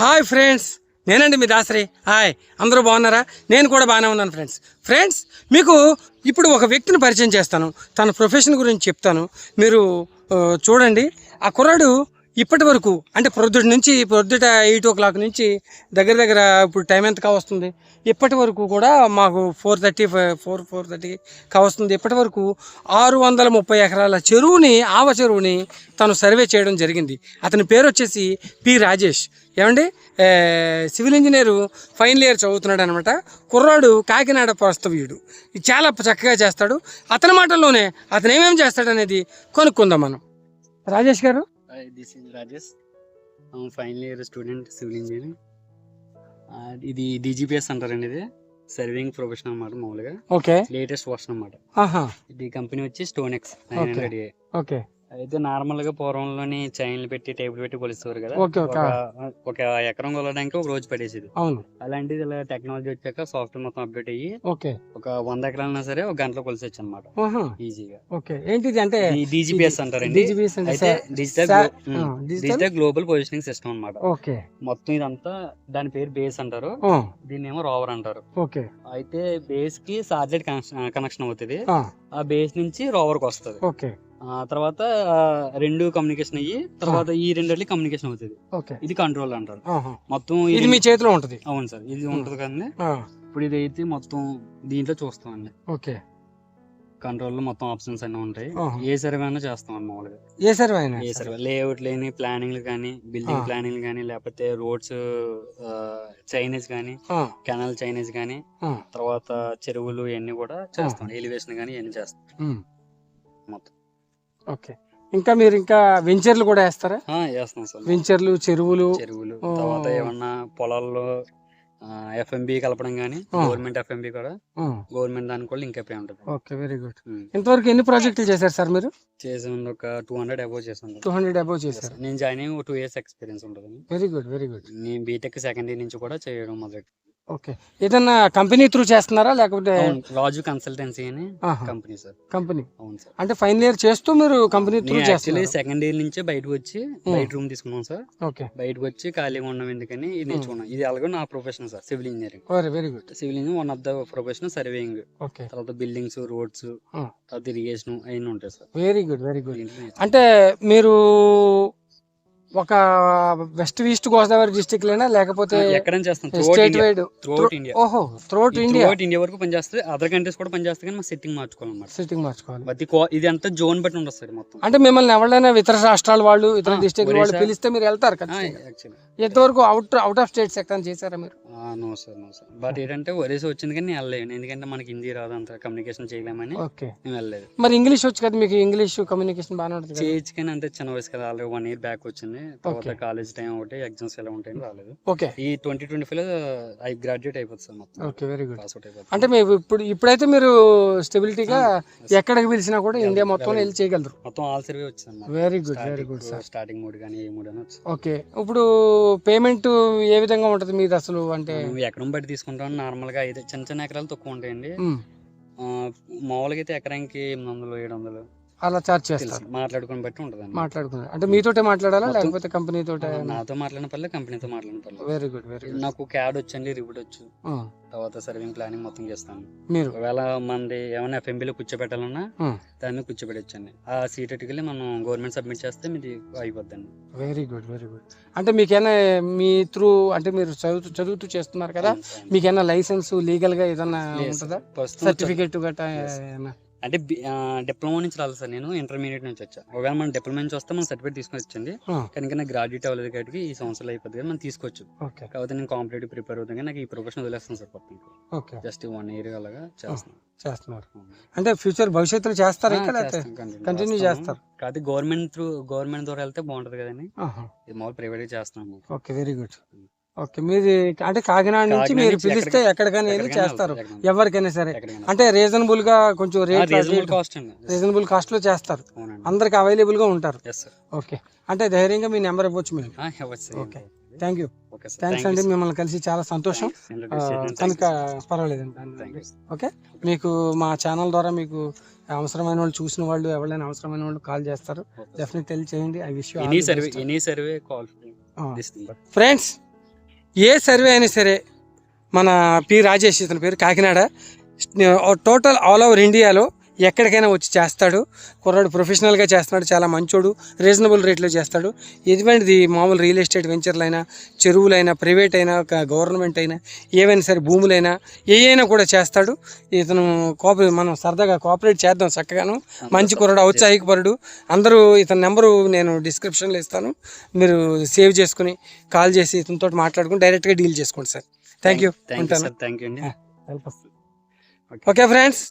Hi friends నేనండి మీ Dasari. Hi అందరూ బాగున్నారా? నేను కూడా బాగానే ఉన్నాను ఫ్రెండ్స్. ఫ్రెండ్స్ మీకు ఇప్పుడు ఒక వ్యక్తిని పరిచయం చేస్తాను. తన ప్రొఫెషన్ గురించి చెప్తాను. మీరు చూడండి. ఆ కుర్రాడు ఇప్పటి వరకు అంటే ప్రొద్దుటి నుంచి ప్రొద్దుట ఎయిట్ ఓ క్లాక్ నుంచి దగ్గర దగ్గర ఇప్పుడు టైం ఎంత కావస్తుంది? ఇప్పటి వరకు కూడా మాకు four thirty four four thirty కావస్తుంది. ఇప్పటి వరకు ఆరు వందల ముప్పై ఎకరాల చెరువుని ఆవ చెరువుని తను సర్వే చేయడం జరిగింది. అతని పేరు వచ్చేసి పి రాజేష్. ఏమండి? సివిల్ ఇంజనీరు ఫైనల్ ఇయర్ చదువుతున్నాడు అనమాట కుర్రాడు కాకినాడ ప్రస్తవీయుడు ఇది చాలా చక్కగా చేస్తాడు. అతని మాటల్లోనే అతను ఏమేమి చేస్తాడనేది కొనుక్కుందాం మనం. రాజేష్ గారు? Hi, this is Rajesh final year student civil engineering ఇది డీజీపీఎస్ అంటారండి ఇది. సర్వింగ్ ప్రొఫెషన్ అన్నమాట మామూలుగా. ఓకే లేటెస్ట్ వర్షన్ అన్నమాట. ఆహా. ఇది కంపెనీ వచ్చి stone X nine hundred A okay అయితే నార్మల్గా పూర్వంలోని చైన్లు పెట్టి టేబుల్ పెట్టి కొలుస్తారు కదా. Okay okay. ఒక- ఒక ఎకరం కొలడానికి ఒక రోజు పడేసేది. అవును. అలాంటిది ఇలా టెక్నాలజీ వచ్చాక సాఫ్ట్వేర్ మొత్తం అప్డేట్ అయ్యి ఓకే. ఒక వంద ఎకరాలన్నా సరే ఒక గంటలో కొలిసొచ్చు అనమాట ఈజీగా. ఓకే. ఏంటిది అంటే డీజీపీఎస్ అంటారండి. DGPS అంటే అయితే సా- digital digital? Global positioning system అన్నమాట. ఓకే. మొత్తం ఇదంతా దాని పేరు బేస్ అంటారు. దీన్ని ఏమో రోవర్ అంటారు. ఓకే. అయితే బేస్కి సాటిలైట్ కనెక్షన్ కనెక్షన్ అవుతుంది. ఆ, బేస్ నుంచి రోవర్కి వస్తుంది ఓకే. తర్వాత రెండు కమ్యూనికేషన్ అయ్యి తర్వాత ఈ రెండిట్లకి కమ్యూనికేషన్ అవుతుంది. ఇది కంట్రోల్ అంటారు. మొత్తం ఇది మీ చేతిలో ఉంటుంది. అవును సార్ ఇది ఉంటుంది కదండి. ఆ, ఇప్పుడు ఇది అయితే మొత్తం దీంట్లో చూస్తామండి. ఓకే. కంట్రోల్లో మొత్తం ఆప్షన్స్ అన్నీ ఉంటాయి. ఏ సర్వే అయినా చేస్తాం అండి మామూలుగా. ఏ సర్వే అయినా ఏ సర్వే లేఅవుట్ లేని ప్లానింగ్ కానీ బిల్డింగ్. ప్లానింగ్ కానీ లేకపోతే రోడ్స్ చైనీస్ కానీ కెనాల్ చైనీస్ కానీ తర్వాత చెరువులు ఇవన్నీ కూడా చేస్తాం. ఎలివేషన్ కానీ ఇవన్నీ చేస్తాం. మొత్తం. ఓకే. ఇంకా మీరు ఇంకా వెంచర్లు కూడా వేస్తారా? ఆ, చేస్తాం సార్. వెంచర్లు చెరువులు. చెరువులు. తర్వాత ఏమన్నా పొలాల్లో ఎఫ్ఎంబి కలపడం కానీ. గవర్నమెంట్ ఎఫ్ఎంబి కూడా గవర్నమెంట్ దానికి కూడా ఇంకా పే ఉంటుంది. Okay very good. ఇంతవరకు ఎన్ని ప్రాజెక్టులు చేశారు సార్ మీరు? చేసి ఉంది ఒక టూ హండ్రెడ్ అబౌవ్ చేసాను టూ హండ్రెడ్ అబౌవ్ చేశారు. నేను జాయిన్ అయ్యి టూ ఇయర్స్ ఎక్స్పీరియన్స్ ఉంటుంది. Very good very good. నేను బీటెక్ సెకండ్ ఇయర్ నుంచి కూడా చేయడం మొదలు ఓకే. ఏదన్నా కంపెనీ త్రూ చేస్తున్నారా? లేకపోతే రాజు కన్సల్టెన్సీ అని కంపెనీ సార్. కంపెనీ. అవును సార్. అంటే ఫైనల్ ఇయర్ చేస్తూ మీరు కంపెనీ త్రూ చేస్తున్నారు? సెకండ్ ఇయర్ నుంచే బయటకు వచ్చి బయట రూమ్ తీసుకున్నాం సార్. ఓకే. బయటకు వచ్చి ఖాళీగా ఉండడం ఎందుకని ఇది నేర్చుకున్నాం ఇది అలాగే నా profession sir civil engineering. Very very good. Civil engineering one of the profession surveying. Okay. తర్వాత బిల్డింగ్స్ రోడ్స్. తర్వాత ఇరిగేషన్ అవన్నీ ఉంటాయి sir. Very good very good. అంటే మీరు ఒక వెస్ట్ ఈస్ట్ గోదావరి డిస్టిక్ లేనా? లేకపోతే ఎక్కడైనా చేస్తాం? State wide. ఇండియా ఓహో త్రోట్ ఇండియా ఇండియా వరకు పనిచేస్తుంది. అదర్ కంట్రీస్ కూడా పనిచేస్తుంది కానీ మా సెట్టింగ్ మార్చుకోవాలన్నమాట. సిట్టింగ్ మార్చుకోవాలి. ఇది అంతా జోన్ బట్టి ఉండదు సార్ మొత్తం. అంటే మిమ్మల్ని ఎవరైనా ఇతర రాష్ట్రాల వాళ్ళు ఇతర డిస్టిక్ వాళ్ళు. పిలిస్తే మీరు వెళ్తారు యాక్చువల్లీ ఎంతవరకు అవుట్ అవుట్ ఆఫ్ స్టేట్స్ ఎక్కడ చేశారా మీరు? No sir no sir. But ఏంటంటే ఒరేసి వచ్చింది కానీ నేను వెళ్ళలేను. ఎందుకంటే మనకి హిందీ రాదు అంత కమ్యూనికేషన్ చేయలేమని ఓకే. నేను వెళ్ళలేదు. మరి ఇంగ్లీష్ వచ్చు కదా మీకు ఇంగ్లీష్ కమ్యూనికేషన్ బాగానే ఉంటుంది కదా? చేయొచ్చు కానీ అంతే చిన్న వయసు కదా ఆల్రెడీ వన్ ఇయర్ బ్యాక్ వచ్చింది. తర్వాత Okay. కాలేజ్ టైం ఒకటి ఎగ్జామ్స్ ఎలా ఉంటాయని రాలేదు. ఓకే. ఈ twenty twenty five I graduate అయిపోతుంది సార్ మొత్తం. Okay very good pass out అయిపోతుంది. అంటే మీరు ఇప్పుడు ఇప్పుడైతే మీరు స్టెబిలిటీగా ఎక్కడికి పిలిచినా కూడా ఇండియా మొత్తం వెళ్ళి చేయగలరు. మొత్తం ఆల్ సర్వే వచ్చింది very good very good sir starting mood కానీ ఏ మూడ్ అని వచ్చింది. ఓకే. ఇప్పుడు పేమెంట్ ఏ విధంగా ఉంటుంది మీది అసలు? అంటే ఎకరం బట్టి తీసుకుంటాం నార్మల్గా అయితే చిన్న చిన్న ఎకరాలు తక్కువ ఉంటాయండి. మామూలుగా అయితే ఎకరానికి ఎనిమిది వందలు ఏడు వందలు. అలా చార్జ్ చేస్తారు. మాట్లాడుకుని బట్టి ఉంటుంది మాట్లాడుకున్నారు అంటే మీతోటే మాట్లాడాలా లేకపోతే కంపెనీ తోటే? నాతో మాట్లాడిన పర్లేదు కంపెనీతో మాట్లాడిన పర్లేదు వెరీ గుడ్ వెరీ గుడ్ నాకు క్యాడ్ వచ్చండి రివిట్ వచ్చు. తర్వాత సర్వింగ్ ప్లానింగ్ మొత్తం చేస్తాను. మీరు? ఒకవేళ మనది ఏమైనా ఎఫ్ఎంబీలో కూర్చోబెట్టాలన్నా. దాని మీద కూర్చోబెట్టచ్చండి. ఆ సీట్ వెళ్ళి మనం గవర్నమెంట్ సబ్మిట్ చేస్తే మీది అయిపోద్దండి. వెరీ గుడ్ వెరీ గుడ్ అంటే మీకేనా మీ త్రూ అంటే మీరు చదువుతూ చదువుతూ చేస్తున్నారు కదా మీకేనా లైసెన్స్ లీగల్గా ఏదన్నా ఉంటుందా? సర్టిఫికేట్. ఏమైనా? అంటే డిప్లొమా నుంచి రాలేదు సార్ నేను ఇంటర్మీడియట్ నుంచి వచ్చా. ఒకవేళ మనం డిప్లొమా నుంచి వస్తే మనం సర్టిఫికేట్ తీసుకొని వచ్చండి ఆ, కానీ ఇంకా నాకు గ్రాడ్యుయేట్ అవ్వలేదు కాబట్టి ఈ సంవత్సరాలు అయిపోద్ది కదా మనం తీసుకోవచ్చు. కాకపోతే నేను కాంపిటేటివ్ ప్రిపేర్ అవుతాను కానీ నాకు ఈ ప్రొఫెషన్ వదిలేస్తాను సార్ పక్కన జస్ట్ వన్ ఇయర్ అలాగా చేస్తాను చేస్తున్నారు. అంటే ఫ్యూచర్ భవిష్యత్తులో చేస్తారా కంటిన్యూ చేస్తారు? కాకపోతే గవర్నమెంట్ త్రూ గవర్నమెంట్ ద్వారా వెళ్తే బాగుంటది కదండి. ఇది మామూలు ప్రైవేట్ చేస్తున్నాము ఓకే వెరీ గుడ్ ఓకే. మీది అంటే కాకినాడ నుంచి మీరు పిలిస్తే ఎక్కడికి- ఎక్కడికైనా వెళ్ళి చేస్తారు. ఎవరికైనా సరే. అంటే రీజనబుల్గా కొంచెం రేట్ రీజనబుల్ కాస్ట్లో చేస్తారు. అందరికి అవైలబుల్గా ఉంటారు ఓకే. అంటే ధైర్యంగా మీ నెంబర్ ఇవ్వచ్చు sir. Okay. Thank you okay. Thanks thank అండి. మిమ్మల్ని కలిసి చాలా సంతోషం. కనుక. పర్వాలేదండి సార్. ఓకే. మీకు మా ఛానల్ ద్వారా మీకు అవసరమైన వాళ్ళు చూసిన వాళ్ళు ఎవరైనా అవసరమైన వాళ్ళు కాల్ చేస్తారు. ఓకే. డెఫినెట్ తెలియచేయండి I wish you any survey any survey call this number friends A survey అయినా సరే మన పి రాజేష్ ఇతని పేరు కాకినాడ. టోటల్ ఆల్ ఓవర్ ఇండియాలో ఎక్కడికైనా వచ్చి చేస్తాడు. కుర్రాడు ప్రొఫెషనల్గా చేస్తున్నాడు. చాలా మంచోడు. రీజనబుల్ రేట్లో చేస్తాడు. ఎటువంటిది మామూలు రియల్ ఎస్టేట్ వెంచర్లైనా చెరువులైనా ప్రైవేట్ అయినా ఒక గవర్నమెంట్ అయినా ఏవైనా సరే భూములైనా ఏ అయినా కూడా చేస్తాడు. ఇతను కోప మనం సరదాగా కోఆపరేట్ చేద్దాం చక్కగాను. మంచి కుర్రాడు ఔత్సాహికపరుడు. అందరూ ఇతని నెంబరు నేను డిస్క్రిప్షన్లో ఇస్తాను. మీరు సేవ్ చేసుకుని కాల్ చేసి ఇతనితో మాట్లాడుకుని డైరెక్ట్గా డీల్ చేసుకోండి సార్. థ్యాంక్ యూ ఉంటాను. సార్ థ్యాంక్ యూ అండి ఓకే ఫ్రెండ్స్